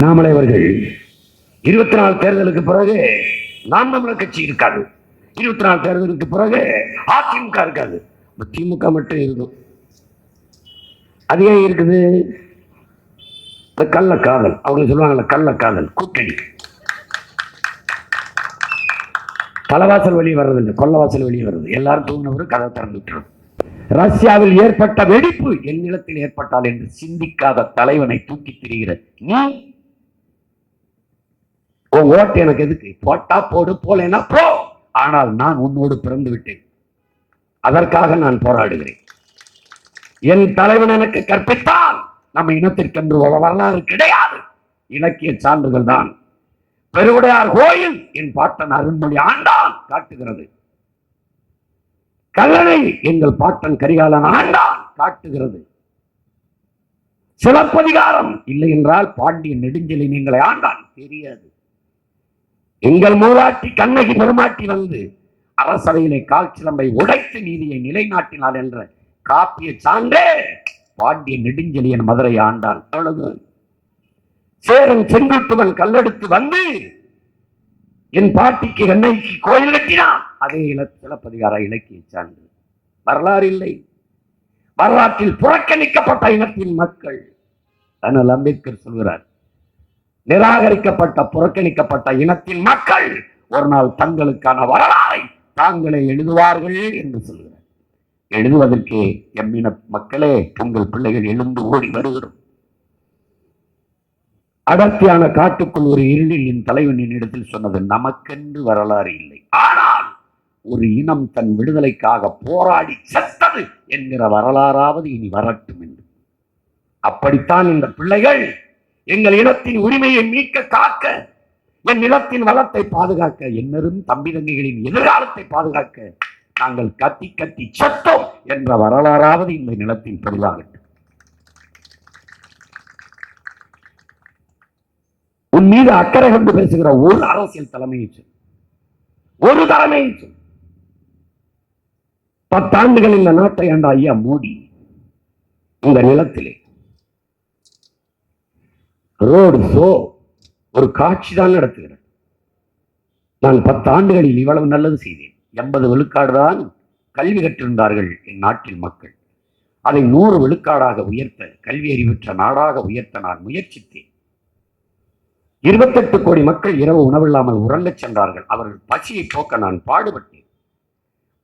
அண்ணாமலை அவர்கள் இருபத்தி நாலு தேர்தலுக்கு பிறகு நாம் தமிழர் கட்சி இருக்காது. இருபத்தி நாலு தேர்தலுக்கு பிறகு அதிமுக இருக்காது. திமுக மட்டும் இருக்கும். அது ஏன் இருக்குது? இந்த கள்ள காதல். அவங்க சொல்லுவாங்கல்ல கள்ள காதல் கூட்டணி. தலைவாசல் வெளியே வர்றதில்லை. கொள்ளவாசல் வெளியே வர்றது. எல்லாரும் தூங்கினவரும் கதை திறந்து விட்டுரும். ரஷ்யாவில் ஏற்பட்ட வெடிப்பு என் நிலத்தில் ஏற்பட்டால் என்று சிந்திக்காத தலைவனை தூக்கி திரிகிற நீ உன் ஓட்டு எனக்கு எதுக்கு? போட்டா போடு போலேன்னா போ. ஆனால் நான் உன்னோடு பிறந்து விட்டேன். அதற்காக நான் போராடுகிறேன். என் தலைவன் எனக்கு கற்பித்தான். நம்ம இனத்திற்கென்று ஒரு வரலாறு கிடையாது. இலக்கிய சான்றுகள் தான். பெருவுடையார் கோயில் என் பாட்டன் அருண்மொழி ஆண்டான் காட்டுகிறது. கல்லணை எங்கள் பாட்டன் கரிகாலன் ஆண்டான் காட்டுகிறது. சிலப்பதிகாரம் இல்லை என்றால் பாண்டிய நெடுஞ்செலி நீங்களை ஆண்டான். தெரியாது. எங்கள் மூதாட்டி கண்ணகி பெருமாட்டி வந்து அரசவையிலே கால் சிலம்பை உடைத்து நீதியை நிலைநாட்டினார் என்ற காப்பிய சான்றே பாண்டிய நெடுஞ்செலியன் மதுரை ஆண்டான் அவ்வளவு சேரன் செங்குட்டுவன் கல்லெடுத்து வந்து என் பாட்டிக்கு கண்ணகிக்கு கோயில் கட்டினான். அதே இல சிலப்பதிகார இலக்கிய சான்று. வரலாறு இல்லை. வரலாற்றில் புறக்கணிக்கப்பட்ட இனத்தின் மக்கள் அண்ணல் அம்பேத்கர் சொல்கிறார் நிராகரிக்கப்பட்ட புறக்கணிக்கப்பட்ட இனத்தின் மக்கள் ஒரு நாள் தங்களுக்கான வரலாறை தாங்களே எழுதுவார்கள் என்று சொல்கிறார் எழுதுவதற்கு எம்மின மக்களே உங்கள் பிள்ளைகள் எழுந்து ஓடி வருகிறோம். அடர்த்தியான காட்டுக்குள் ஒரு இருளில் என் தலைவனின் இடத்தில் சொன்னது நமக்கென்று வரலாறு இல்லை. ஆனால் ஒரு இனம் தன் விடுதலைக்காக போராடி செத்தது என்கிற வரலாறாவது இனி வரட்டும் என்று. அப்படித்தான் இந்த பிள்ளைகள் எங்கள் இனத்தின் உரிமையை மீட்க காக்க என் நிலத்தின் வளத்தை பாதுகாக்க என்னரும் தம்பி தங்கைகளின் எதிர்காலத்தை பாதுகாக்க நாங்கள் கத்தி கத்தி செத்தோம் என்ற வரலாறாவது இந்த நிலத்தின் பதிவாகட்டும். உன் மீது அக்கறை கொண்டு பேசுகிற ஒரு அரசியல் தலைமையை சொல் ஒரு தலைமையை சொல் பத்தாண்டுகள் இந்த நாட்டை ஆண்ட ஐயா மோடி இந்த நிலத்திலே ரோடு ஷோ ஒரு காட்சி தான் நடத்துகிறேன் நான் பத்து ஆண்டுகளில் இவ்வளவு நல்லது செய்தேன். எண்பது விழுக்காடு தான் கல்வி கற்றிருந்தார்கள் என் நாட்டில் மக்கள். அதை நூறு விழுக்காடாக உயர்த்த கல்வி அறிவுற்ற நாடாக உயர்த்த நான் முயற்சித்தேன். இருபத்தெட்டு கோடி மக்கள் இரவு உணவில்லாமல் உறங்கச் சென்றார்கள். அவர்கள் பசியை போக்க நான் பாடுபட்டேன்.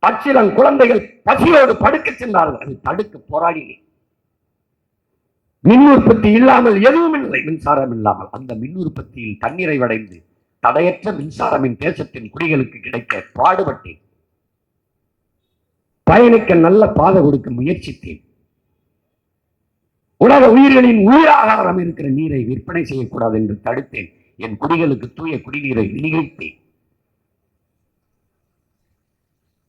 பச்சிலங் குழந்தைகள் பசியோடு படுக்கச் சென்றார்கள். அதை தடுக்க போராடினேன். மின் உற்பத்தி இல்லாமல் எதுவும் இல்லை. மின்சாரம் இல்லாமல். அந்த மின் உற்பத்தியில் தன்னிறைவடைந்து தடையற்ற மின்சாரமின் தேசத்தின் குடிகளுக்கு கிடைக்க பாடுபட்டேன். பயணிக்க நல்ல பாதை கொடுக்க முயற்சித்தேன். உலக உயிர்களின் உயிராகாரம் இருக்கிற நீரை விற்பனை செய்யக்கூடாது என்று தடுத்தேன். என் குடிகளுக்கு தூய குடிநீரை விநியோகித்தேன்.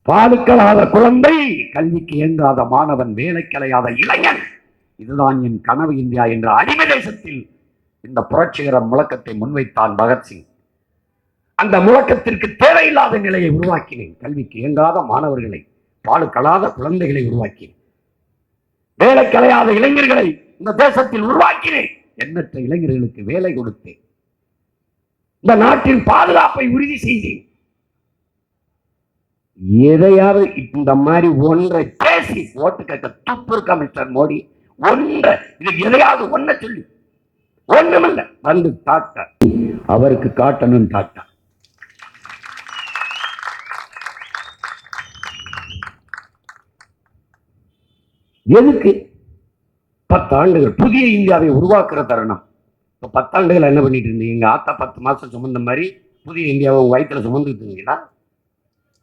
பாலுக்கலாத குழந்தை கல்விக்கு இயங்காத மாணவன் வேலைக்கலையாத இளைஞன். இதுதான் என் கனவு இந்தியா என்ற அடிமை தேசத்தில் இந்த புரட்சிகர முழக்கத்தை முன்வைத்தான் பகத்சிங். அந்த முழக்கத்திற்கு தேவையில்லாத நிலையை உருவாக்கினேன். கல்விக்கு இயங்காத மாணவர்களை பாலுக்கலாத குழந்தைகளை உருவாக்கினேன். வேலை கலையாத இளைஞர்களை இந்த தேசத்தில் உருவாக்கினேன். எண்ணற்ற இளைஞர்களுக்கு வேலை கொடுத்தேன். இந்த நாட்டின் பாதுகாப்பை உறுதி செய்தேன். எதையாவது இந்த மாதிரி ஒன்றை பேசி ஓட்டு கேட்க துப்பு இருக்கா மிஸ்டர் மோடி. ஒன்று இதுக்கு எதையாவது ஒன்ன சொல்லி. ஒண்ணுமில்ல. வந்து டாக்டர் அவருக்கு காட்டணும் டாக்டர் எதுக்கு? பத்தாண்டுகள். புதிய இந்தியாவை உருவாக்குற தருணம். இப்போ பத்தாண்டுகள் என்ன பண்ணிட்டு இருந்தீங்க? எங்க ஆத்தா பத்து மாசம் சுமந்த மாதிரி புதிய இந்தியாவை உங்க வயிற்றில் சுமந்துட்டு இருந்தீங்களா?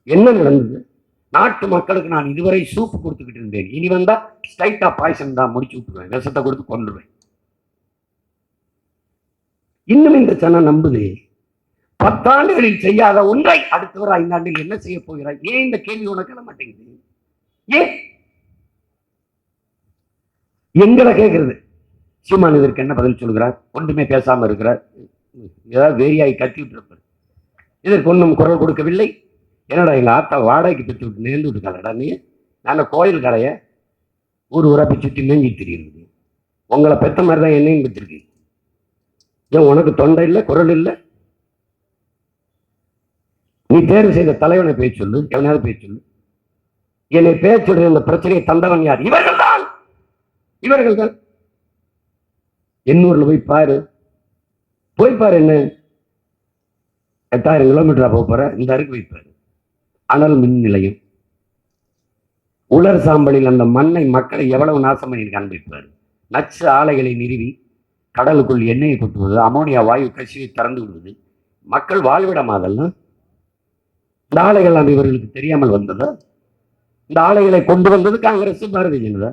என்ன நடந்தது? நாட்டு மக்களுக்கு நான் இதுவரை சூப்பு கொடுத்துக்கிட்டு இருந்தேன். இனி வந்தா ஸ்ட்ரைட்டா பாய்சன் தான் முடிச்சு விட்டுருவேன். விஷத்தை கொடுத்து கொண்டுருவேன் இன்னும் இந்த சனம் நம்புது பத்தாண்டுகளில் செய்யாத ஒன்றை அடுத்த வர ஐந்தாண்டில் என்ன செய்ய போகிறாய்? ஏன் இந்த கேள்வி உனக்கு எழ மாட்டேங்குது? ஏன்? எங்களை கேட்கறது. சீமான் இதற்கு என்ன பதில் சொல்கிறார்? ஒன்றுமே பேசாம இருக்கிறார். ஏதாவது வேரியாகி கத்தி விட்டுருப்பார். இதற்கு ஒன்றும் குரல் கொடுக்கவில்லை. என்னடா எங்க ஆத்தா வாடகைக்கு பெற்று விட்டு நேர்ந்து விட்டுக்காடா நீ? நான் கோயில் கடையை ஊர் ஊரா போய் சுற்றி மேஞ்சிட்டு தெரியுது உங்களை பெத்த மாதிரி தான் என்னையும் பெற்றிருக்கு ஏன் உனக்கு தொண்டை இல்லை குரல் இல்லை? நீ தேர்வு செய்த தலைவனை பேச சொல்லு எவனாவது பேச சொல்லு. என்னை பேச சொல்ற இந்த பிரச்சனையை தந்தவன் யார்? இவர்கள் தான் இவர்கள் தான் எண்ணூர்ல போய் பாரு. போய் பாரு என்ன? எட்டாயிரம் கிலோமீட்டரா போக போற? இந்த அருக்கு போய் பாரு. அனல் மின் நிலையம். உலர் சாம்பலில் அந்த மண்ணை மக்களை எவ்வளவு நாசம் பண்ணி காண்பிப்பார் நச்சு ஆலைகளை நிறுவி கடலுக்குள் எண்ணெயை கொட்டுவது அமோனியா வாயு கசிவை திறந்து விடுவது மக்கள் வாழ்விடமா அதெல்லாம் இந்த ஆலைகள் அது இவர்களுக்கு தெரியாமல் வந்ததா. இந்த ஆலைகளை கொண்டு வந்தது காங்கிரஸ் பாரதிய ஜனதா.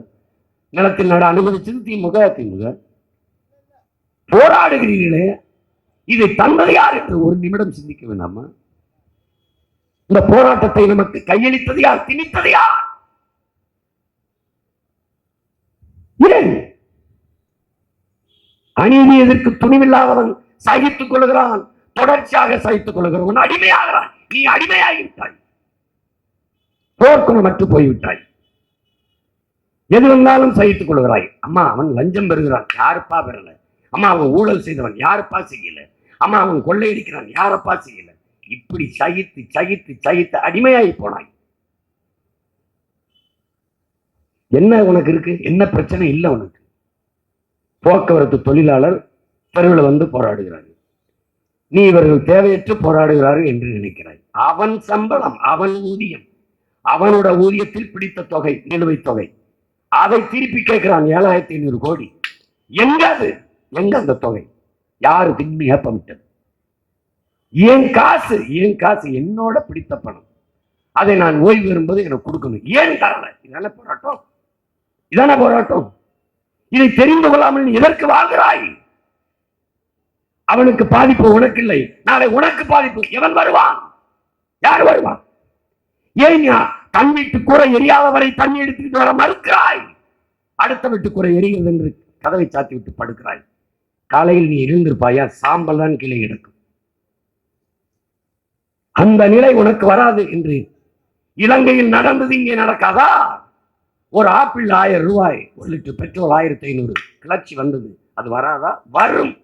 நிலத்தில் நட அனுமதிச்சது திமுக திமுக போராடுகிறீர்களே இதை தந்தது யார் என்று ஒரு நிமிடம் சிந்திக்க வேண்டாமா? இந்த போராட்டத்தை நமக்கு கையளித்தது யார் திணித்தது யார் ஏன்? அநீதி எதற்கு துணிவில்லாதவன் சகித்துக் கொள்கிறான் தொடர்ச்சியாக சகித்துக் கொள்கிறவன் அடிமையாகிறான். நீ அடிமையாகிவிட்டாய். போர்க்குணமற்று போய்விட்டாய். எது வந்தாலும் சகித்துக் கொள்கிறாய். அம்மா அவன் லஞ்சம் பெறுகிறான். யாருப்பா பெறல? அம்மா அவன் ஊழல் செய்தவன். யாருப்பா செய்யல? அம்மா அவன் கொள்ளையடிக்கிறான். யாரப்பா செய்யல? இப்படி சகித்து சகித்து சகித்து அடிமையாகி போனாய். என்ன உனக்கு இருக்கு? என்ன பிரச்சனை? இல்லை உனக்கு. போக்குவரத்து தொழிலாளர் தெருவில் வந்து போராடுகிறார்கள். நீ இவர்கள் தேவையற்று போராடுகிறார்கள் என்று நினைக்கிறாய். அவன் சம்பளம் அவன் ஊதியம் அவனோட ஊதியத்தில் பிடித்த தொகை நிலுவைத் தொகை. அதை திருப்பி கேட்கிறான் ஏழாயிரத்தி ஐநூறு கோடி. எங்க அது? எங்க அந்த தொகை? யாரு திண்ணி ஏப்பமிட்டது. ஏன் காசு ஏன் காசு என்னோட பிடித்த பணம். அதை நான் ஓய்வு பெறும்போது எனக்கு கொடுக்கணும். ஏன் தரல இதான போராட்டம். இதான போராட்டம். இதை தெரிந்து கொள்ளாமல் நீ எதற்கு வாழ்கிறாய்? அவனுக்கு பாதிப்பு உனக்கு இல்லை நாளை உனக்கு பாதிப்பு. எவன் வருவான்? யார் வருவான்? ஏன் தன் வீட்டு கூரை எரியாதவரை தண்ணி எடுத்துக்கிட்டு வர மறுக்கிறாய்? அடுத்த வீட்டு கூரை எரிகிறது என்று கதவை சாத்தி விட்டு படுக்கிறாய். காலையில் நீ எழுந்திருப்பாயா? சாம்பல் தான் கீழே எடுக்கும் அந்த நிலை உனக்கு வராது என்று இலங்கையில் நடந்தது இங்கே நடக்காதா? ஒரு ஆப்பிள் ஆயிரம் ரூபாய் ஒரு லிட்டர் பெட்ரோல் ஆயிரத்தி ஐநூறு கிளர்ச்சி வந்தது. அது வராதா? வரும்.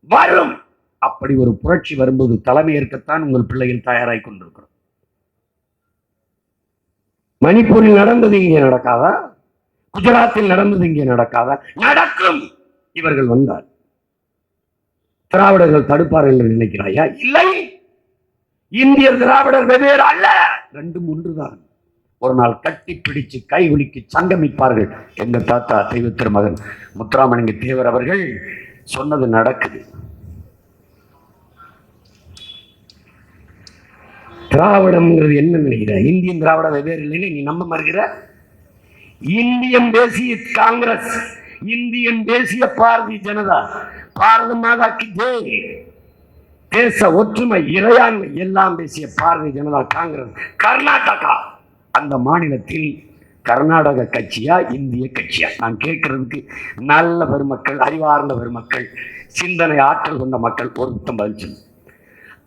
வரும். அப்படி ஒரு புரட்சி வரும்போது தலைமையேற்கத்தான் உங்கள் பிள்ளைகள் தயாராகி கொண்டிருக்கிறோம். மணிப்பூரில் நடந்தது இங்கே நடக்காதா? குஜராத்தில் நடந்தது இங்கே நடக்காதா? நடக்கும். இவர்கள் வந்தார். திராவிடர்கள் தடுப்பார் என்று நினைக்கிறாயா? இல்லை. இந்தியர் திராவிடர் வெவ்வேறு அல்ல. ரெண்டும் ஒன்றுதான். ஒரு நாள் கட்டி பிடிச்சு கை குலுக்கி சங்கமிப்பார்கள். எங்க தாத்தா தெய்வ திருமகன் முத்துராமலிங்க தேவர் அவர்கள் சொன்னது நடக்குது. திராவிடம்ங்கிறது என்ன நினைக்கிற? இந்தியன் திராவிட வெவ்வேறு இல்லைன்னு நீ நம்ப மறுக்கிற? இந்தியன் தேசிய காங்கிரஸ் இந்தியன் தேசிய பாரதிய ஜனதா பாரத மாதாக்கு ஜெய் தேச ஒற்றுமை இறையாண்மை எல்லாம் பேசிய பாரதிய ஜனதா காங்கிரஸ் கர்நாடகா. அந்த மாநிலத்தில் கர்நாடக கட்சியா இந்திய கட்சியா? நான் கேட்கறதுக்கு நல்ல பெருமக்கள் அறிவார்ந்த பெருமக்கள் சிந்தனை ஆற்றல் கொண்ட மக்கள் பொருத்தம் பதில் சொல்லு.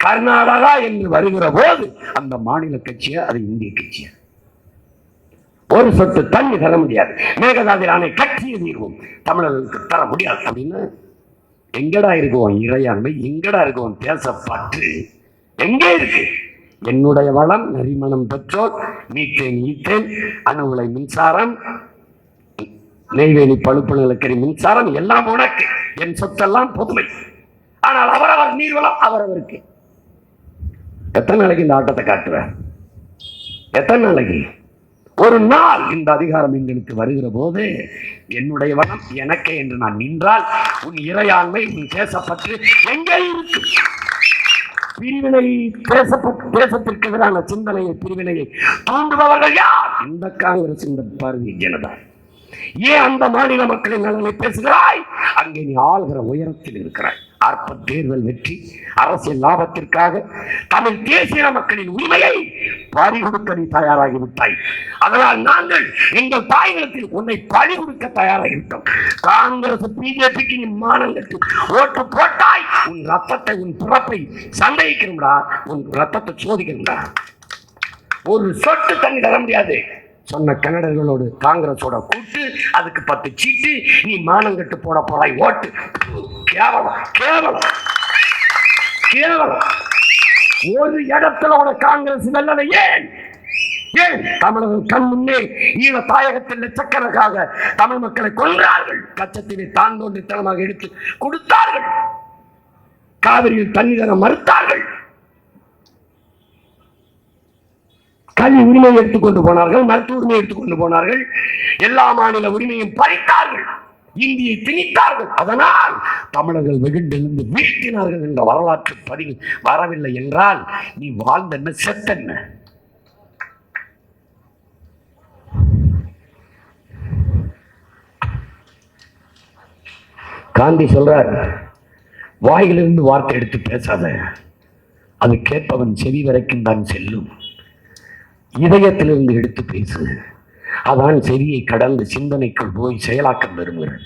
கர்நாடகா என்று வருகிற போது அந்த மாநில கட்சியா அது இந்திய கட்சியா? ஒரு சொத்து தண்ணி தர முடியாது. மேகதாதி ஆணை கட்சியை தீர்வோம் தமிழர்களுக்கு தர முடியாது. அப்படின்னு எங்கடா இருக்குவோம் இறையாண்மை? எங்கடா இருக்குவோம் தேசப்பற்று எங்கே இருக்கு? என்னுடைய வளம் நரிமணம் பெற்றோர் மீத்தேன் ஈத்தேன் அணு உலை மின்சாரம் நெய்வேலி பழுப்பு நிலக்கரி மின்சாரம் எல்லாம் உனக்கு. என் சொத்தெல்லாம் பொதுமை. ஆனால் அவரவர் நீர்வளம் அவரவருக்கு. எத்தனை நாளைக்கு இந்த ஆட்டத்தை காட்டுற? எத்தனை நாளைக்கு? ஒரு நாள் இந்த அதிகாரம் எங்களுக்கு வருகிற போது என்னுடைய எனக்கே என்று நான் நின்றால் உன் இறையாண்மை உன் தேசப்பற்று எங்கே இருக்கு? பிரிவினை தேசப்பட்டு தேசத்திற்கு எதிரான சிந்தனையை பிரிவினையை தூண்டுபவர்கள் யார்? இந்த காங்கிரஸ் இந்த பாரதிய ஜனதா. ஏன் அந்த மாநில மக்களின் நலனை பேசுகிறாய்? அங்கே நீ ஆள்கிற உயரத்தில் இருக்கிறாய். அற்ப தேர்தல் வெற்றி அரசியல் லாபத்திற்காக தமிழ் தேசிய மக்களின் உரிமையை பறி கொடுக்க நீ தயாராகி விட்டாய் அதனால் நாங்கள் எங்கள் தாயகத்தில் உன்னை பறி கொடுக்க தயாராகிவிட்டோம். காங்கிரஸ் பிஜேபிக்கு நீ மானங்கட்டு. ஓட்டு போட்டாய் உன் ரத்தத்தை உன் பிறப்பை சந்தேகிக்கணும்டா உன் ரத்தத்தை சோதிக்கணும்டா ஒரு சொட்டு தண்ணி தர முடியாது. சொன்ன கன்னடர்களோடு காங்கிரஸோட கூட்டு அதுக்கு பத்து சீட்டு நீ மானங்கட்டு போட போறாய் ஓட்டு. கேவலம் கேவலம். கேவலம். ஒரு இடத்துல உன காங்கிரஸ் வெல்லலை ஏன்? ஏன்? தமிழக கண் முன்னே ஈழ தாயகத்தில் லட்சக்கணக்காக தமிழ் மக்களை கொன்றார்கள். கச்சத்தினை தான் தோன்றித்தனமாக எடுத்து கொடுத்தார்கள். காவிரியில் தண்ணி தர மறுத்தார்கள். கல்வி உரிமையை எடுத்துக்கொண்டு போனார்கள் மருத்துவ உரிமையை எடுத்துக்கொண்டு போனார்கள். எல்லா மாநில உரிமையும் பறித்தார்கள். இந்தியை திணித்தார்கள். அதனால் தமிழர்கள் வெகுண்டெழுந்து வீழ்த்தினார்கள் என்ற வரலாற்று பதிவு வரவில்லை என்றால் நீ வாழ்ந்தென்ன செத்தென்ன காந்தி சொல்றார் வாயிலிருந்து வார்த்தை எடுத்து பேசாத. அது கேட்பவன் செவி வரைக்கும் தான் செல்லும். இதயத்திலிருந்து எடுத்து பேசு. அதான் செய்தியை கடந்து சிந்தனைக்குள் போய் செயலாக்கம் பெறுகிறது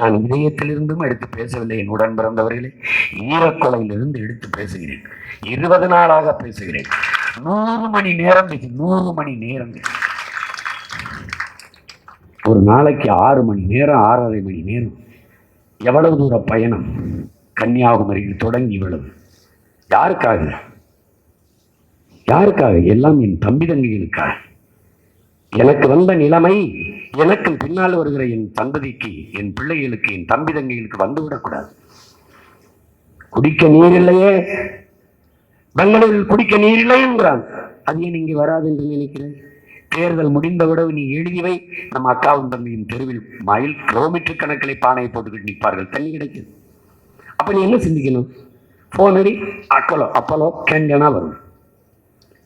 நான் இதயத்திலிருந்தும் எடுத்து பேசவில்லை என் உடன் பிறந்தவர்களே. ஈரக்கொலையிலிருந்து எடுத்து பேசுகிறேன். இருபது நாளாக பேசுகிறேன். நூறு மணி நேரம் நூறு மணி நேரம் ஒரு நாளைக்கு ஆறு மணி நேரம் ஆறரை மணி நேரம். எவ்வளவு தூர பயணம்? கன்னியாகுமரியில் தொடங்கி இவ்வளவு யாருக்காக? யாருக்காக? எல்லாம் என் தம்பி தங்கைகளுக்காக. எனக்கு வந்த நிலைமை எனக்கு பின்னால் வருகிற என் சந்ததிக்கு என் பிள்ளைகளுக்கு என் தம்பி தங்கைகளுக்கு வந்துவிடக்கூடாது குடிக்க நீர் இல்லையே. பெங்களூரில் குடிக்க நீர் இல்லை என்கிறான். அது ஏன் இங்கே வராது என்று நினைக்கிறேன்? தேர்தல் முடிந்த விடவு நீ எழுதிவை நம்ம அக்காவும் தம்பியின் தெருவில் மைல் கிலோமீட்டர் கணக்கிலே பானையை போட்டுக்கிட்டு நிற்பார்கள். தண்ணி கிடைக்குது. அப்ப நீ என்ன சிந்திக்கணும்? போன் அடி. அக்கலோ அப்பலோ கேண்டனா வரும்.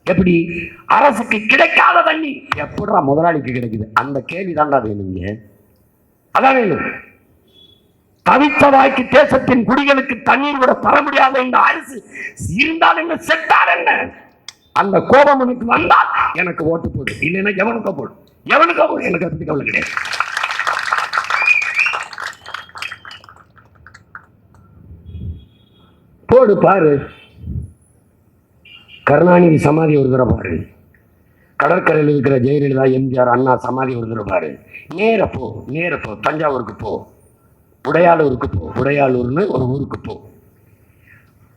எப்படி அரசுக்கு கிடைக்காத தண்ணி? எப்படா முதலாளிக்கு கிடைக்குது? அந்த கேள்வி தாண்டா வேணுங்க. அதான் வேணும் தவித்ததாக்கி தேசத்தின் குடிகளுக்கு தண்ணீர் கூட தர முடியாத இந்த அரசு இருந்தால் என்ன செட்டார் என்ன? அந்த கோபம் எனக்கு வந்தால் எனக்கு ஓட்டு போடு. இல்லைன்னா எவனுக்கோ போடு. எவனுக்கோ போடு. எனக்கு அது கவலை கிடையாது. போடு பாரு. கருணாநிதி சமாதி ஒரு தடவை பாரு. கடற்கரையில் இருக்கிற ஜெயலலிதா எம்ஜிஆர் அண்ணா சமாதி ஒரு தடவை பாரு. நேர போ நேர போ. தஞ்சாவூருக்கு போ. உடையாளூருக்கு போ. உடையாளூர்னு ஒரு ஊருக்கு போ.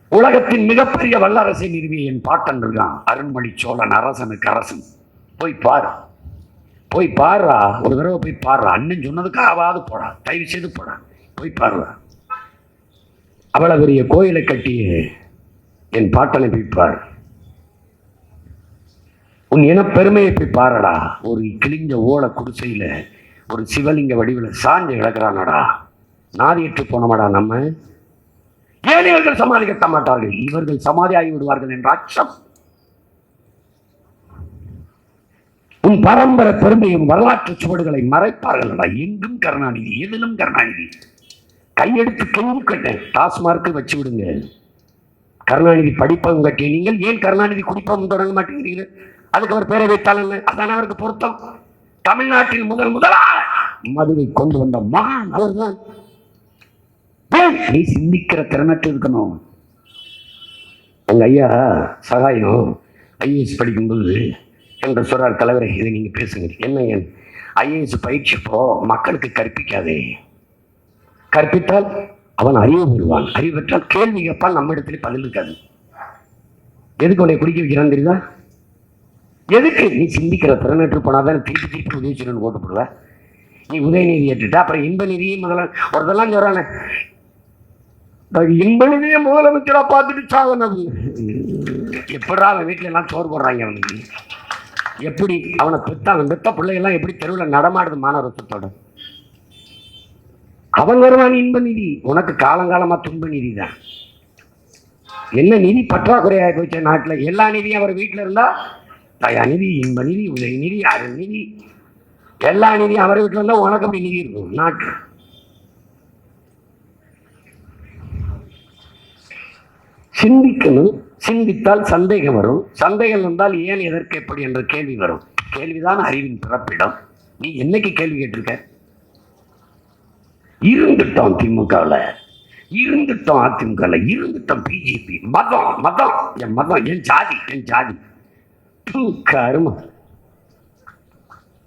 உலகத்தின் மிகப்பெரிய வல்லரசை நிறுவிய என் பாட்டன் இருக்கான் அருண்மொழி சோழன் அரசனுக்கு அரசன். போய் பாரு. போய் பாடுறா ஒரு தடவை போய் பாடுறா அண்ணன் சொன்னதுக்கு அவாது போடா. தயவு செய்து போடா. போய் பாடுறா அவ்வளவு பெரிய கோயிலை கட்டி என் பாட்டனை போய் பாரு. உன் இனப்பெருமையை போய் பாருடா. ஒரு கிழிஞ்ச ஓலை குடிசையில ஒரு சிவலிங்க வடிவில் சாஞ்சு கிடக்கிறானடா. நாதியற்று போனமாடா நம்ம. ஏன் இவர்கள் சமாதி கட்ட மாட்டார்கள்? இவர்கள் சமாதி ஆகிவிடுவார்கள் என்ற அச்சம். உன் பரம்பரை பெருமையும் வரலாற்று சுவடுகளை மறைப்பார்களடா. எங்கும் கருணாநிதி எதிலும் கருணாநிதி. கையெடுத்து கெஞ்சு கட்டேன் டாஸ்மார்க்கு வச்சு விடுங்க. கருணாநிதி படிப்பகம் கட்டிய நீங்கள் ஏன் கருணாநிதி குடிப்பகம் தொடங்க மாட்டேங்கிறீர்கள்? அதுக்கு அவர் பேரை வைத்தால் அதான் அவருக்கு பொருத்தம். தமிழ்நாட்டில் முதல் முதலா மதுவை கொண்டு வந்த மகான் அவர்தான் நீ சிந்திக்கிற திறனற்று இருக்கணும். எங்கள் ஐயா சகாயம் ஐஏஎஸ் படிக்கும்போது என்ற சொல்றார் தலைவரை இதை நீங்க பேசுங்க என்ன என் ஐஏஎஸ் பயிற்சி இப்போ மக்களுக்கு கற்பிக்காதே. கற்பித்தால் அவன் அறிவு பெறுவான். அறிவு பெற்றால் கேள்வி கேட்பான் நம்ம இடத்துல பதில் இருக்காது. எதுக்கு உன்னை குடிக்க வைக்கிறான் தெரியுதா? எதுக்கு நீ சிந்திக்கிற? திறனற்று போனாதான் திருப்பி திருப்பி உதயசூரன் ஓட்டு போடுவ நீ உதயநிதி ஏற்றுட்டா அப்புறம் இன்ப நிதியை முதல்ல ஒருத்தெல்லாம் சொல்கிறானே இன்ப நிதியை முதலமைச்சராக பார்த்துட்டு சாகணும் எப்படா அவன் வீட்டில எல்லாம் சோறு போடுறாங்க அவனுக்கு? எப்படி அவனை பெத்தாங்க பெத்த பிள்ளைகள்லாம் எப்படி தெருவில் நடமாடுது மாணவரத்தோட அவன் வருவான் இன்ப நிதி உனக்கு காலங்காலமா துன்ப நிதி தான் என்ன நிதி பற்றாக்குறையாக போச்சு நாட்டில்? எல்லா நிதியும் அவர் வீட்டில் இருந்தால் தயா நிதி இன்ப நிதி உதய நிதி அருள் நிதி. எல்லா நிதியும் அவரை விட்டு வந்தால் உனக்கு அப்படி நிதி இருக்கும் நாட்டு. சிந்திக்கணும் சிந்தித்தால் சந்தேகம் வரும். சந்தேகம் வந்தால் ஏன் எதற்கு எப்படி என்ற கேள்வி வரும். கேள்விதான் அறிவின் பிறப்பிடம். நீ என்னைக்கு கேள்வி கேட்டிருக்க? இருந்துட்டோம் திமுகவில். இருந்துட்டோம் அதிமுகவில். இருந்துட்டோம் பிஜேபி. மதம் மதம். என் மதம் என் ஜாதி என் ஜாதி. தூ, கருமம்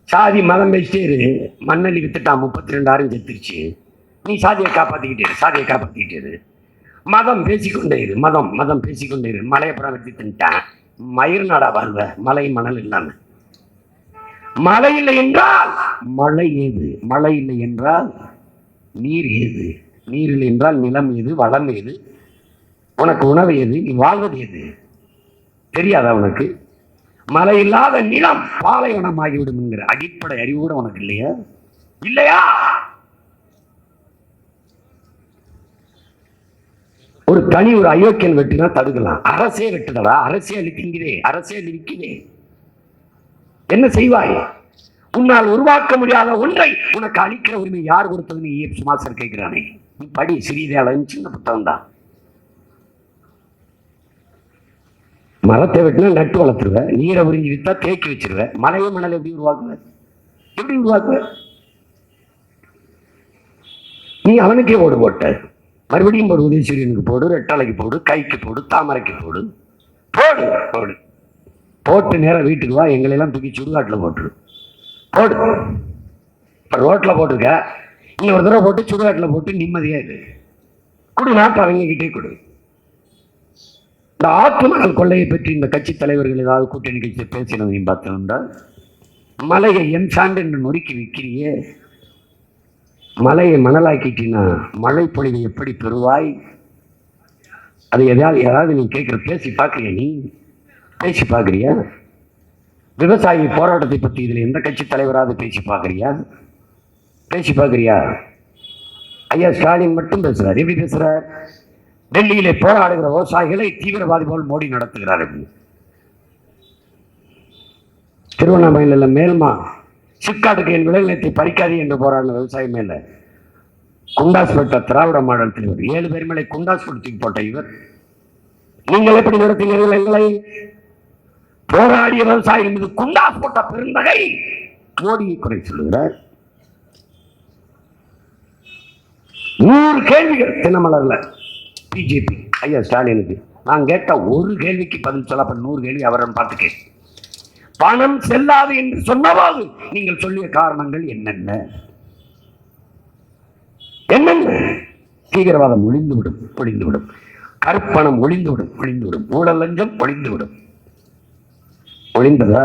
சாதி மதம் பேசிட்டே இரு. மண்ணள்ளி வித்துட்டான் முப்பத்தி ரெண்டாயிரம் செத்துருச்சு. நீ சாதியை காப்பாத்திக்கிட்டே சாதியை காப்பாத்திக்கிட்டே இரு. மதம் பேசிக்கொண்டே இரு. மதம் மதம் பேசிக்கொண்டே இரு. மலையப்புறம் வெட்டி தின்ட்டான். மயிர் நாடா வருவ. மலை மணல் இல்லாம. மழை இல்லை என்றால் மழை ஏது? மழை இல்லை என்றால் நீர் ஏது? நீர் இல்லை என்றால் நிலம் ஏது? வளம் ஏது? உனக்கு உணவு எது நீ வாழ்வது எது தெரியாதா உனக்கு? மழை இல்லாத நிலம் பாலைவனமாகிவிடும் என்கிற அடிப்படை அறிவு கூட உனக்கு இல்லையா? இல்லையா? ஒரு தனி ஒரு அயோக்கியன் வெட்டினா தடுக்கலாம். அரசே வெட்டுதடா. அரசே அழிக்கின்றே அரசே அழிக்கிறே என்ன செய்வாய்? உன்னால் உருவாக்க முடியாத ஒன்றை உனக்கு அளிக்கிற உரிமை யார் கொடுத்ததுன்னு சுமாசர் கேட்கிறானே. நீ படி அளவு சின்ன புத்தகம் தான் மரத்தை வெட்டினா நட்டு வளர்த்துருவ நீரை உறிஞ்சி விற்றா தேக்கி வச்சிருவ மலையை மணல் எப்படி உருவாக்குவேன்? எப்படி உருவாக்குவ நீ அவனுக்கே ஓடு போட்ட. மறுபடியும் போடு உதயசூரியனுக்கு போடு ரெட்டலைக்கு போடு கைக்கு போடு தாமரைக்கு போடு. போடு போடு. போட்டு நேரம் வீட்டுக்கு வா எங்களை எல்லாம் தூக்கி சுடுகாட்டில் போட்டுரு. போடு. இப்போ ரோட்டில் போட்டிருக்க. இன்னொரு தடவை போட்டு சுடுகாட்டில் போட்டு நிம்மதியாக இரு. கொடு நாட்டு அவங்க கிட்டே கொடு. இந்த ஆத்துமணல் கொள்ளையை பற்றி இந்த கட்சி தலைவர்கள் ஏதாவது கூட்டணி கட்சி பேசினதையும் பார்த்தோம்னா மலையை என் சாண்டு என்று நொறுக்கி விற்கிறியே. மலையை மணலாக்கிட்டினா மழை பொழிவை எப்படி பெறுவாய்? அது எதாவது ஏதாவது நீ கேட்குற பேசி பார்க்குறியா நீ? பேசி பார்க்குறியா? விவசாயி போராட்டத்தை பற்றி இதில் எந்த கட்சி தலைவராவது பேசி பார்க்குறியா? பேசி பார்க்குறியா? ஐயா ஸ்டாலின் மட்டும் பேசுகிறார் எப்படி பேசுகிறார் டெல்லியிலே போராடுகிற விவசாயிகளை தீவிரவாதி போல் மோடி நடத்துகிறார். அப்படின்னு. திருவண்ணாமலையில் மேல்மா சிப்காட்டுக்கு என் விளைநிலத்தை பறிக்காது என்று போராடின விவசாயி மேல குண்டாஸ்போட்ட திராவிட மாடல் தலைவர் ஏழு பேர் மேலே போட்ட இவர். நீங்கள் எப்படி நடத்துகிறீர்கள் எங்களை? போராடிய விவசாயிகள் மீது குண்டாஸ் போட்ட பெருந்தகை. மோடியை குறை சொல்லுகிறார். நூறு கேள்விகள் தினமலர்ல. பிஜேபி ஐயா ஸ்டாலினுக்கு. நான் கேட்ட ஒரு கேள்விக்கு பதில் சொல்ல நூறு கேள்வி அவரன் பார்த்து கேட்டு பணம் செல்லாது என்று சொன்னபோது நீங்கள் சொல்லிய காரணங்கள் என்னென்ன? என்னென்ன? தீவிரவாதம் ஒளிந்துவிடும் ஒளிந்துவிடும் கருப்பணம் ஒளிந்துவிடும் ஒளிந்துவிடும் ஊழல் லஞ்சம் ஒளிந்துவிடும் ஒளிந்ததா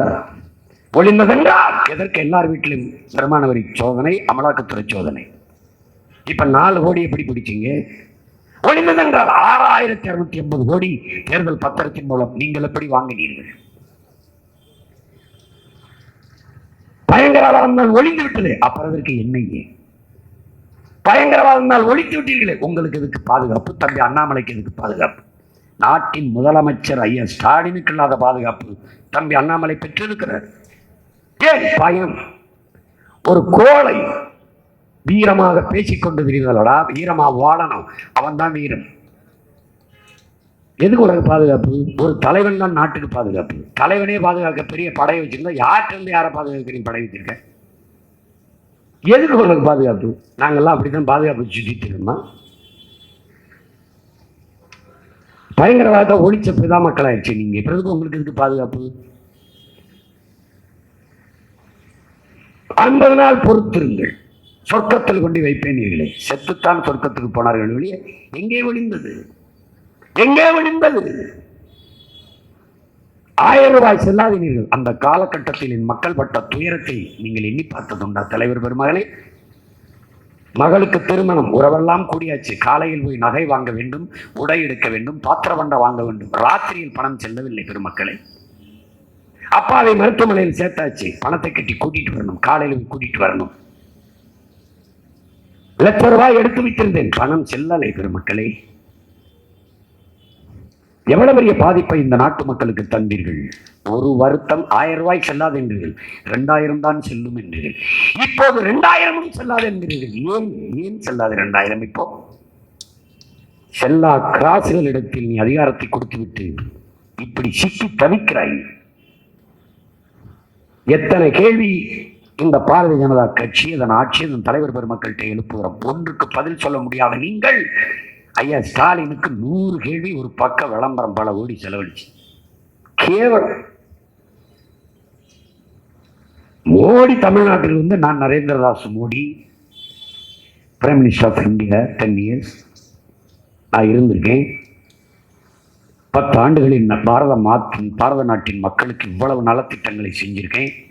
ஒளிந்ததென்றால் எதற்கு எல்லார் வீட்டிலும் வருமான வரி சோதனை அமலாக்கத்துறை சோதனை? இப்ப நாலு கோடி எப்படி பிடிச்சீங்க? ஒளிந்ததென்றால் ஆறாயிரத்தி அறுநூத்தி எண்பது கோடி தேர்தல் பத்திரத்தின் மூலம் நீங்கள் எப்படி வாங்கினீர்கள்? பயங்கரவாதம் தான் ஒளிந்து விட்டது அப்புறம் அதற்கு என்னையே பயங்கரவாதம் தான் ஒழித்து விட்டீர்களே உங்களுக்கு எதுக்கு பாதுகாப்பு? தம்பி அண்ணாமலைக்கு எதுக்கு பாதுகாப்பு? நாட்டின் முதலமைச்சர் ஐயா ஸ்டாலினுக்கு இல்லாத பாதுகாப்பு. தம்பி அண்ணாமலை பெற்றிருக்கிறார். ஏன் பயம்? ஒரு கோழை வீரமாக பேசிக்கொண்டு திரிவதடா வீரமா வாழணும். அவன் தான் வீரன். எதுக்கு உனக்கு பாதுகாப்பு? ஒரு தலைவன் தான் நாட்டுக்கு பாதுகாப்பு. தலைவனே பாதுகாக்க பெரிய படையை வச்சுருந்தா யார்கிட்ட இருந்து யாரை பாதுகாக்கிறீங்க படை வச்சிருக்க? எதுக்கு உனக்கு பாதுகாப்பு? நாங்கெல்லாம் அப்படித்தான் பாதுகாப்பு சுற்றிட்டு இருந்தோம் பயங்கரவாதத்தை ஒழிச்ச பிதா மக்களாயிடுச்சு. நீங்க எப்படி உங்களுக்கு எதுக்கு பாதுகாப்பு? ஐம்பது நாள் பொறுத்திருங்கள். சொர்க்கத்தில் கொண்டு வைப்பேனீர்களே செத்துத்தான் சொர்க்கத்துக்கு போனார்கள் வெளியே எங்கே ஒளிந்தது எங்கே ஒளிந்தது ஆயிரம் ரூபாய் செல்லாதீர்கள். அந்த காலகட்டத்தில் என் மக்கள் பட்ட துயரத்தை நீங்கள் எண்ணி பார்த்ததுண்டா தலைவர் பெருமகளே? மகளுக்கு திருமணம் உறவெல்லாம் கூடியாச்சு. காலையில் போய் நகை வாங்க வேண்டும் உடை எடுக்க வேண்டும் பாத்திரவண்டை வாங்க வேண்டும். ராத்திரியில் பணம் செல்லவில்லை பெருமக்களே. அப்பாவை மருத்துவமனையில் சேர்த்தாச்சு. பணத்தை கட்டி கூட்டிட்டு வரணும் காலையில் போய் கூட்டிட்டு வரணும். லட்ச ரூபாய் எடுத்து வைத்திருந்தேன். பணம் செல்லலை பெருமக்களே. எவ்வளவு பெரிய பாதிப்பை இந்த நாட்டு மக்களுக்கு தந்தீர்கள்? ஒரு வருத்தம் ஆயிரம் ரூபாய் செல்லாது என்றீர்கள். இரண்டாயிரம் தான் செல்லும் என்றீர்கள். இப்போது இரண்டாயிரமும் செல்லாது என்கிறீர்கள் ஏன்? ஏன் செல்லாது இரண்டாயிரம் இப்போ? செல்லா கிராசுகள் இடத்தில் நீ அதிகாரத்தை கொடுத்து விட்டு இப்படி சிக்கி தவிக்கிறாய். எத்தனை கேள்வி இந்த பாரதிய ஜனதா கட்சி அதன் ஆட்சி அதன் தலைவர் பெருமக்கள்கிட்ட எழுப்புகிற ஒன்றுக்கு பதில் சொல்ல முடியாத நீங்கள் ஐயா ஸ்டாலினுக்கு நூறு கேள்வி ஒரு பக்க விளம்பரம் பல கோடி செலவழிச்சு. கேவலம். மோடி தமிழ்நாட்டில் வந்து நான் Narendradas Modi prime minister of India ten years நான் இருந்திருக்கேன். பத்து ஆண்டுகளில் பாரத மாத்தின் பாரத நாட்டின் மக்களுக்கு இவ்வளவு நலத்திட்டங்களை செஞ்சிருக்கேன்.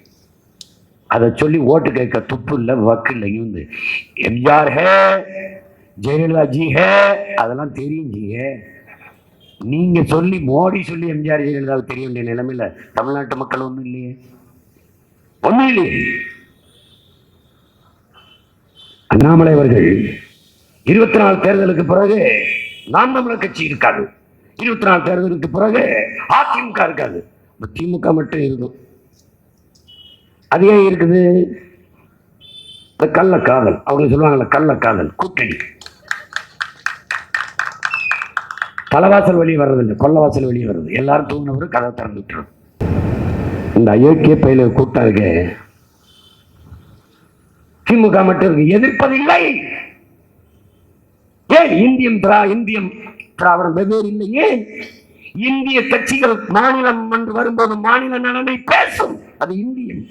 அதை சொல்லி ஓட்டு கேட்க துப்பு இல்லை வக்கு இல்லை. இங்க வந்து எம்ஜிஆர் ஹே ஜெயலலிதா ஜி ஹே அதெல்லாம் தெரியும் ஜி ஹே நீங்க சொல்லி மோடி சொல்லி எம்ஜிஆர் ஜெயலலிதா தெரிய வேண்டிய நிலைமையில தமிழ்நாட்டு மக்கள் ஒன்றும் இல்லையே. ஒன்றும் இல்லையே. அண்ணாமலை அவர்கள் இருபத்தி நாலு தேர்தலுக்கு பிறகு நாம் தமிழர் கட்சி இருக்காது. இருபத்தி நாலு தேர்தலுக்கு பிறகு அதிமுக இருக்காது. திமுக மட்டும் இருக்கும் அது ஏன் இருக்குது. இந்த கள்ளக்காதல் அவங்க சொல்லுவாங்கல்ல கள்ளக்காதல் கூட்டணி. தலைவாசல் வெளியே வர்றதில்லை கொல்லவாசல் வெளியே வர்றது. எல்லாரும் தூங்கினவரும் கதை திறந்து விட்டுரும். இந்த அயோக்கிய பயில கூட்டாங்க திமுக மட்டும் இருக்கு. எதிர்ப்பதில்லை. ஏன்? இந்தியம் திரா இந்தியம் திராவிடம் வெவ்வேறு இல்லையே இந்திய கட்சிகள் மாநிலம் என்று வரும்போது மாநில நலனை பேசும். அது இந்தியம்.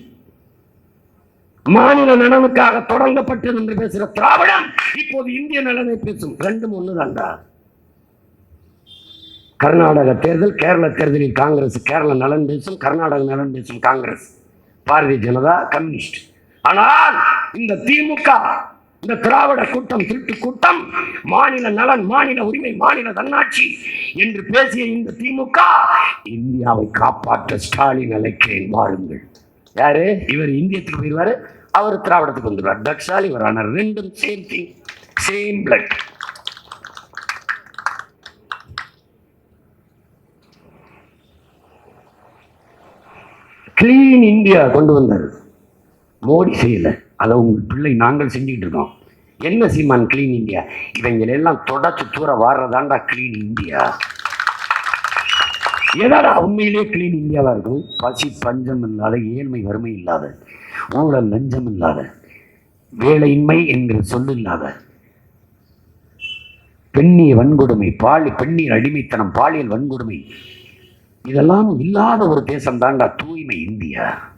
மாநில நலனுக்காக தொடங்கப்பட்டது என்று பேசுகிற திராவிடம் இப்போது இந்திய நலனை பேசும். ரெண்டும் ஒண்ணுதான்டா. கர்நாடக தேர்தல் கேரள தேர்தலில் காங்கிரஸ் கேரள நலன் பேசும் கர்நாடக நலன் பேசும் காங்கிரஸ். பாரதிய ஜனதா கம்யூனிஸ்ட். ஆனால் இந்த திமுக இந்த திராவிட கூட்டம் திருட்டு கூட்டம் மாநில நலன் மாநில உரிமை மாநில தன்னாட்சி என்று பேசிய இந்த திமுக இந்தியாவை காப்பாற்ற ஸ்டாலின் அழைக்கிறேன். வாருங்கள். யாரு? இவர் இந்தியத்துக்கு போயிடுவாரு அவர் திராவிடத்துக்கு வந்துடுவார் தட்சால் இவர் ஆனால் ரெண்டும் same thing same blood clean India கொண்டு வந்தார். மோடி செய்யலை. அதை உங்கள் பிள்ளை நாங்கள் செஞ்சுக்கிட்டு இருக்கோம். என்ன சீமான் கிளீன் இந்தியா இவங்களை எல்லாம் தொடச்சு தூர வாடுறதாண்டா கிளீன் இந்தியா எதாடா உண்மையிலேயே கிளீன் இந்தியாவாக இருக்கும்? பசி பஞ்சம் இல்லாத ஏழ்மை வறுமை இல்லாத. ஊழல் லஞ்சம் இல்லாத வேலையின்மை என்கிற சொல் இல்லாத பெண்ணிய வன்கொடுமை பாலி பெண்ணின் அடிமைத்தனம் பாலியல் வன்கொடுமை இதெல்லாம் இல்லாத ஒரு தேசம் தாண்டா தூய்மை இந்தியா.